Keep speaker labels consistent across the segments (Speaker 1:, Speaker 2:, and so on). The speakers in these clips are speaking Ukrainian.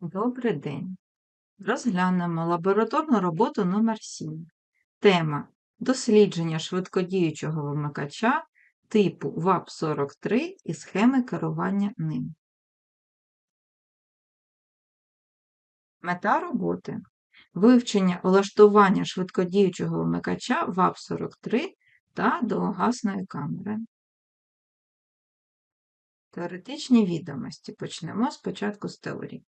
Speaker 1: Добрий день. Розглянемо лабораторну роботу номер 7 Тема Дослідження швидкодіючого вимикача типу ВАП-43 і схеми керування ним. Мета роботи вивчення улаштування швидкодіючого вимикача ВАП-43 та довгогасної камери. Теоретичні відомості. Почнемо спочатку з теорії.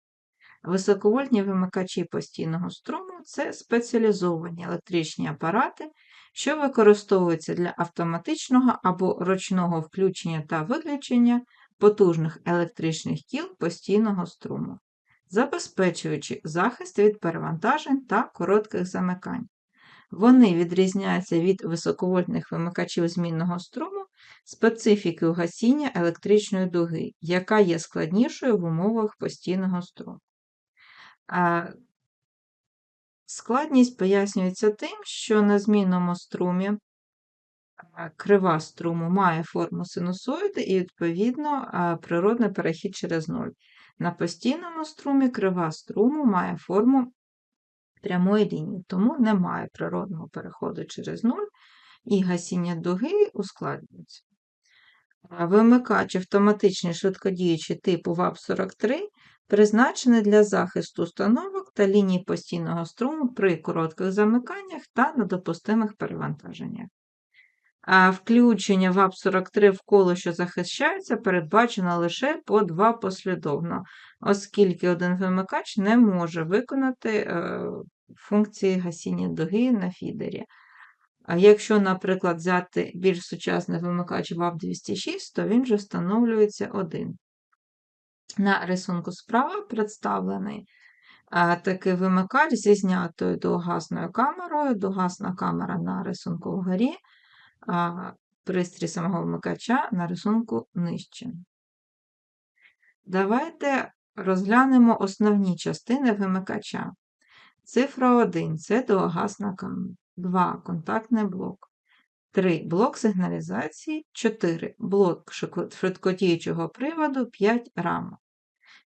Speaker 1: Високовольтні вимикачі постійного струму це спеціалізовані електричні апарати, що використовуються для автоматичного або ручного включення та виключення потужних електричних кіл постійного струму, забезпечуючи захист від перевантажень та коротких замикань. Вони відрізняються від високовольтних вимикачів змінного струму специфікою гасіння електричної дуги, яка є складнішою в умовах постійного струму. Складність пояснюється тим, що на змінному струмі крива струму має форму синусоїди і, відповідно, природний перехід через ноль. На постійному струмі крива струму має форму прямої лінії, тому немає природного переходу через нуль, і гасіння дуги ускладнюється. Вимикач автоматичний швидкодіючий типу ВАП-43 призначений для захисту установок та ліній постійного струму при коротких замиканнях та недопустимих перевантаженнях. А Включення ВАП-43 в коло, що захищається, передбачено лише по два послідовно, оскільки один вимикач не може виконати е, функції гасіння дуги на фідері. А якщо, наприклад, взяти більш сучасний вимикач ВАП-206, то він вже встановлюється один. На рисунку справа представлений такий вимикач зі знятою догасною камерою, догасна камера на рисунку вгорі, пристрій самого вимикача на рисунку нижче. Давайте розглянемо основні частини вимикача. Цифра 1 це доогасна камера, 2 контактний блок, 3 блок сигналізації, 4 блок швидкотіючого приводу, 5 рамок.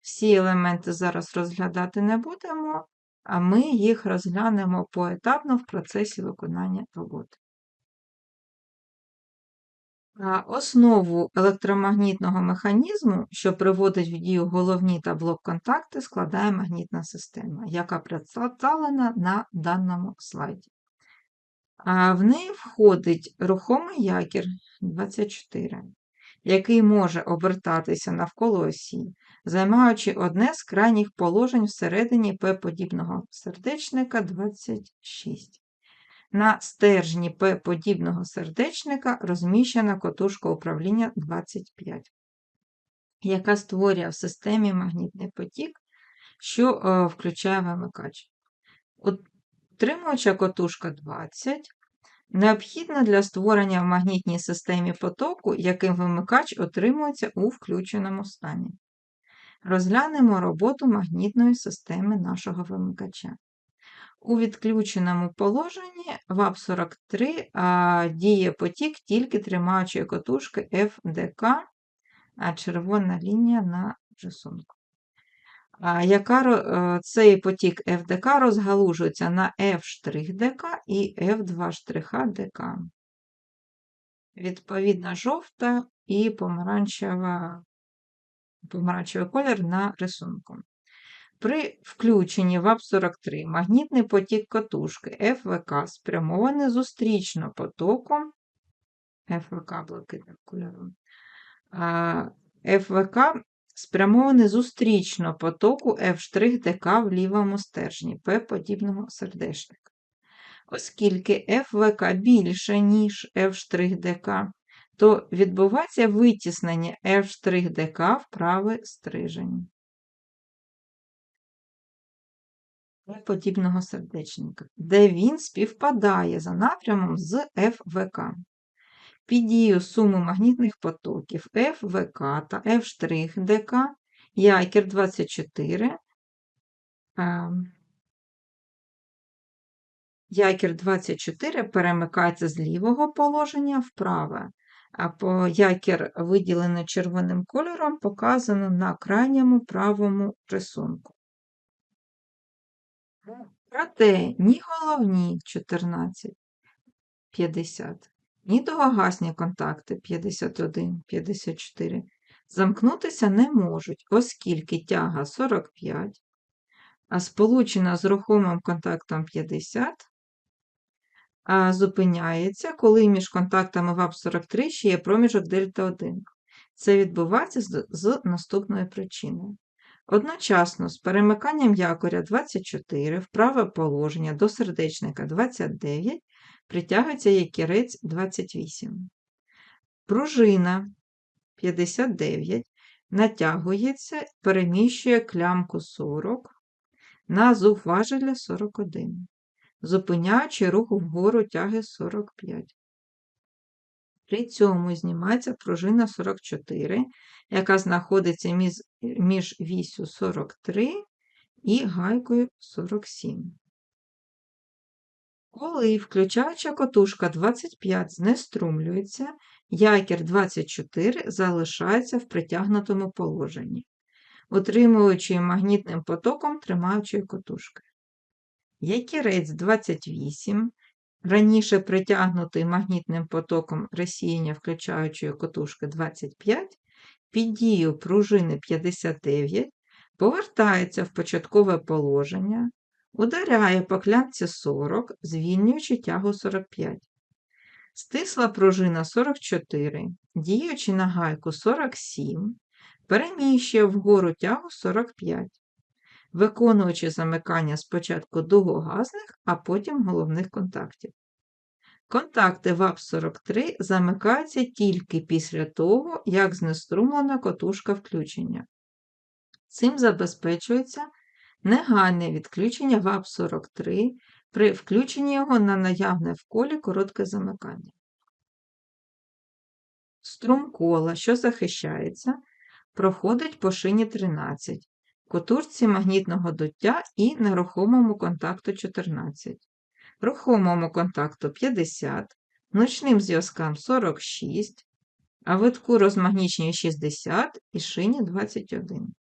Speaker 1: Всі елементи зараз розглядати не будемо, а ми їх розглянемо поетапно в процесі виконання роботи. Основу електромагнітного механізму, що приводить в дію головні та блок-контакти, складає магнітна система, яка представлена на даному слайді. В неї входить рухомий якір 24, який може обертатися навколо осі, займаючи одне з крайніх положень всередині П-подібного сердечника 26. На стержні П-подібного сердечника розміщена котушка управління 25, яка створює в системі магнітний потік, що е, включає вимикач. Утримуюча котушка 20 необхідна для створення в магнітній системі потоку, яким вимикач отримується у включеному стані. Розглянемо роботу магнітної системи нашого вимикача. У відключеному положенні ВАП-43 діє потік тільки тримаючої котушки FDK, а червона лінія на рисунку. Яка, е, Цей потік FDK розгалужується на F'-ДК і F2'ДК. Відповідно, жовта і помаранчева, помаранчевий колір на рисунку. При включенні ВАП-43 магнітний потік катушки ФВК спрямований зустрічно потоком ФВК блакитним кольором. ФВК спрямований зустрічно потоку F' в лівому стержні П подібного сердечника. Оскільки ФВК більше, ніж F', то відбувається витіснення F' в правий стрижень. подібного сердечника, де він співпадає за напрямом з ФВК. Під дію суми магнітних потоків ФВК та F'ДК якір 24. Якір 24 перемикається з лівого положення в праве, а по якір, виділений червоним кольором, показано на крайньому правому рисунку. Проте ні головні 14, 50, ні довгогасні контакти 51, 54 замкнутися не можуть, оскільки тяга 45, а сполучена з рухомим контактом 50 а, зупиняється, коли між контактами ВАП-43 ще є проміжок дельта 1. Це відбувається з наступною причиною. Одночасно з перемиканням якоря 24 в праве положення до сердечника 29 притягується якірець 28. Пружина 59 натягується, переміщує клямку 40 на зуг важеля 41, зупиняючи рух вгору тяги 45. При цьому знімається пружина 44, яка знаходиться між, вісю 43 і гайкою 47. Коли включаюча котушка 25 знеструмлюється, якір 24 залишається в притягнутому положенні, утримуючи магнітним потоком тримаючої котушки. Якірець 28 раніше притягнутий магнітним потоком розсіяння включаючої котушки 25, під дію пружини 59 повертається в початкове положення, ударяє по клямці 40, звільнюючи тягу 45. Стисла пружина 44, діючи на гайку 47, переміщує вгору тягу 45, виконуючи замикання спочатку дугогазних, а потім головних контактів. Контакти ВАП-43 замикаються тільки після того, як знеструмлена котушка включення. Цим забезпечується негайне відключення ВАП-43 при включенні його на наявне в колі коротке замикання. Струм кола, що захищається, проходить по шині 13, котушці магнітного дуття і нерухомому контакту 14, рухомому контакту 50, ночним зв'язкам 46, а витку розмагнічнює 60 і шині 21.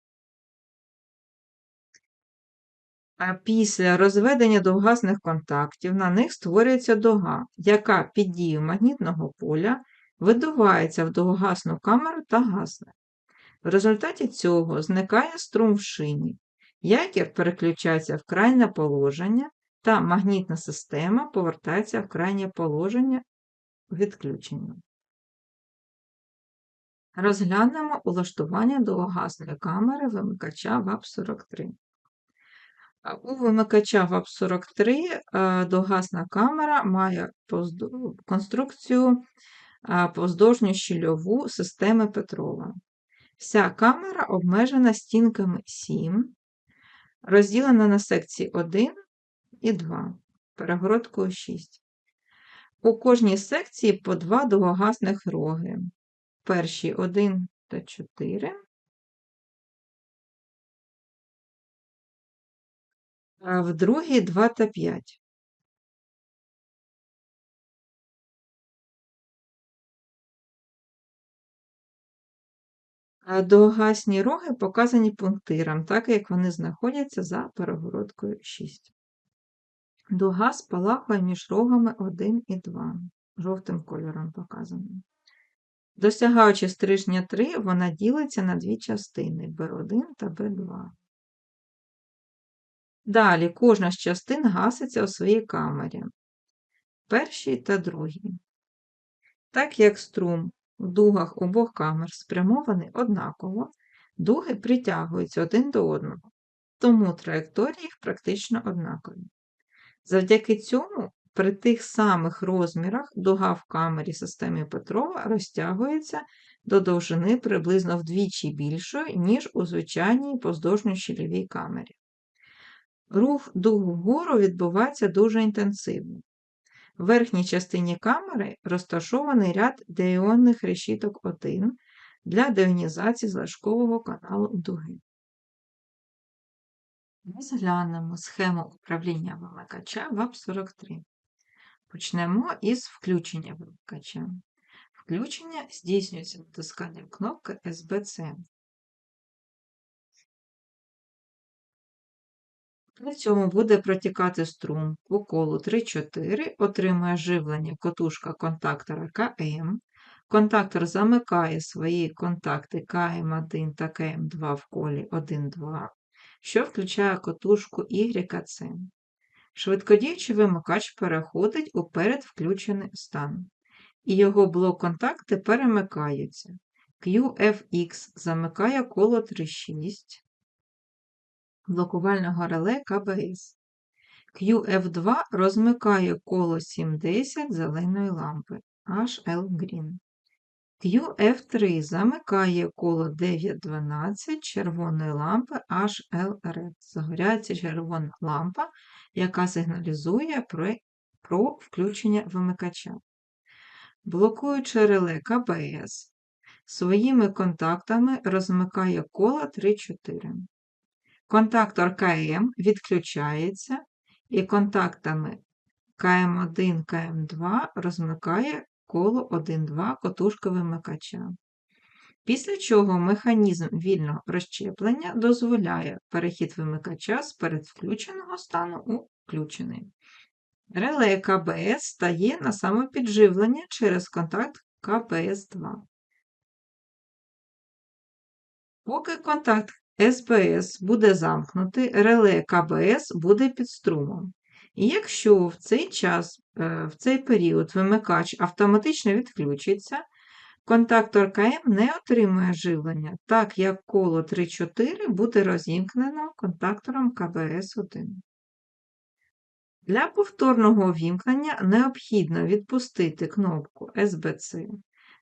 Speaker 1: А після розведення довгасних контактів на них створюється дуга, яка під дією магнітного поля видувається в довгасну камеру та гасне. В результаті цього зникає струм в шині, якір переключається в крайнє положення, та магнітна система повертається в крайнє положення відключення. Розглянемо улаштування довгасної камери вимикача ВАП-43. У вимикача ВАП-43 е, довгасна камера має конструкцію е, щільову системи Петрова. Вся камера обмежена стінками 7, розділена на секції 1 і 2, перегородкою 6. У кожній секції по два довгогасних роги. Перші 1 та 4. А в другій 2 та 5. Довгасні роги показані пунктиром, так як вони знаходяться за перегородкою 6. Дуга спалахує між рогами 1 і 2, жовтим кольором показано. Досягаючи стрижня 3, вона ділиться на дві частини B1 та B2. Далі кожна з частин гаситься у своїй камері, першій та другій. Так як струм в дугах обох камер спрямований однаково, дуги притягуються один до одного, тому траєкторії їх практично однакові. Завдяки цьому при тих самих розмірах дуга в камері системи Петрова розтягується до довжини приблизно вдвічі більшої, ніж у звичайній поздовжньо-щільовій камері. Рух дуг вгору відбувається дуже інтенсивно. В верхній частині камери розташований ряд деіонних решіток 1 для деонізації злажкового каналу дуги. Розглянемо схему управління вимикача ВАП-43. Почнемо із включення вимикача. Включення здійснюється натисканням кнопки SBC. При цьому буде протікати струм по колу 3-4, отримує живлення котушка контактора КМ. Контактор замикає свої контакти КМ1 та КМ2 в колі 1-2, що включає котушку YC. Швидкодіючий вимикач переходить у передвключений стан, і його блок-контакти перемикаються. QFX замикає коло 3,6 блокувального реле КБС. QF2 розмикає коло 7,10 зеленої лампи HL Green. QF3 замикає коло 9,12 червоної лампи HL Red. Загоряється червона лампа, яка сигналізує про, про включення вимикача. Блокуючи реле КБС своїми контактами розмикає коло 3-4. Контактор КМ відключається і контактами КМ1, КМ2 розмикає коло 1,2 котушки вимикача. Після чого механізм вільного розщеплення дозволяє перехід вимикача з передвключеного стану у включений. Реле КБС стає на самопідживлення через контакт КПС2. Поки контакт СБС буде замкнутий, реле КБС буде під струмом. І якщо в цей час, е, в цей період вимикач автоматично відключиться, контактор КМ не отримує живлення, так як коло 3-4 буде розімкнено контактором КБС1. Для повторного увімкнення необхідно відпустити кнопку SBC.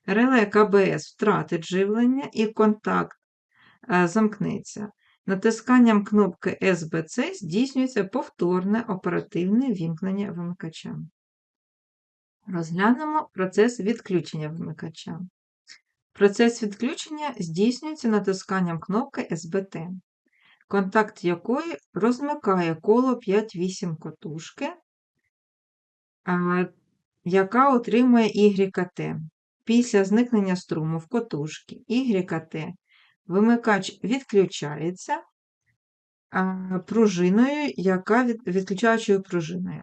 Speaker 1: Реле КБС втратить живлення і контакт замкнеться. Натисканням кнопки SBC здійснюється повторне оперативне вімкнення вимикача. Розглянемо процес відключення вимикача. Процес відключення здійснюється натисканням кнопки SBT, контакт якої розмикає коло 5-8 котушки, яка отримує YT. Після зникнення струму в котушки YT вимикач відключається пружиною, яка від, відключаючою пружиною.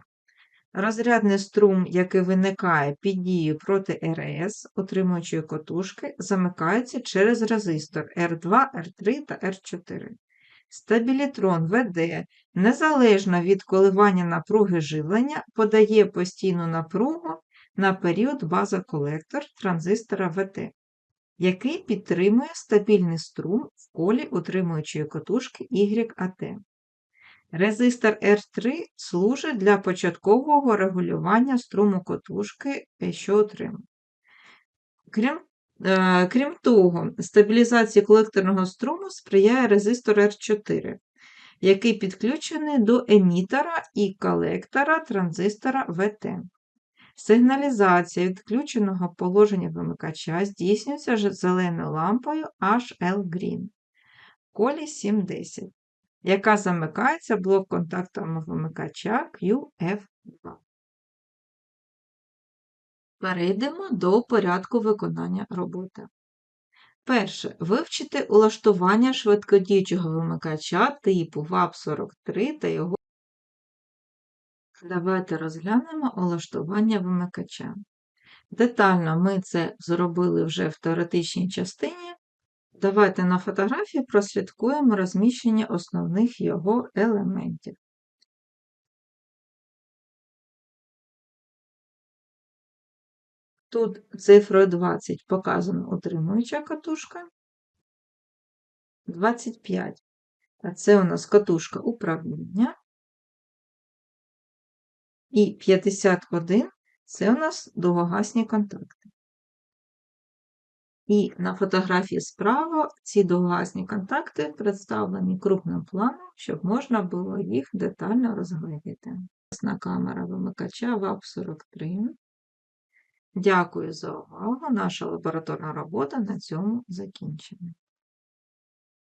Speaker 1: Розрядний струм, який виникає під дією проти РС, отримуючої котушки, замикається через резистор R2, R3 та R4. Стабілітрон ВД, незалежно від коливання напруги живлення, подає постійну напругу на період база-колектор транзистора ВТ який підтримує стабільний струм в колі утримуючої котушки YAT. Резистор R3 служить для початкового регулювання струму котушки, що отримує. Крім е, Крім того, стабілізації колекторного струму сприяє резистор R4, який підключений до емітора і колектора транзистора VT. Сигналізація відключеного положення вимикача здійснюється зеленою лампою HL Green колі 710, яка замикається блок-контактами вимикача QF2. Перейдемо до порядку виконання роботи. Перше. Вивчити улаштування швидкодіючого вимикача типу ВАП-43 та його Давайте розглянемо улаштування вимикача. Детально ми це зробили вже в теоретичній частині. Давайте на фотографії прослідкуємо розміщення основних його елементів. Тут цифрою 20 показана утримуюча катушка. 25. А це у нас катушка управління. І 51 це у нас довгогасні контакти. І на фотографії справа ці довгогасні контакти представлені крупним планом, щоб можна було їх детально розглядіти. На камера вимикача ВАП-43. Дякую за увагу. Наша лабораторна робота на цьому закінчена.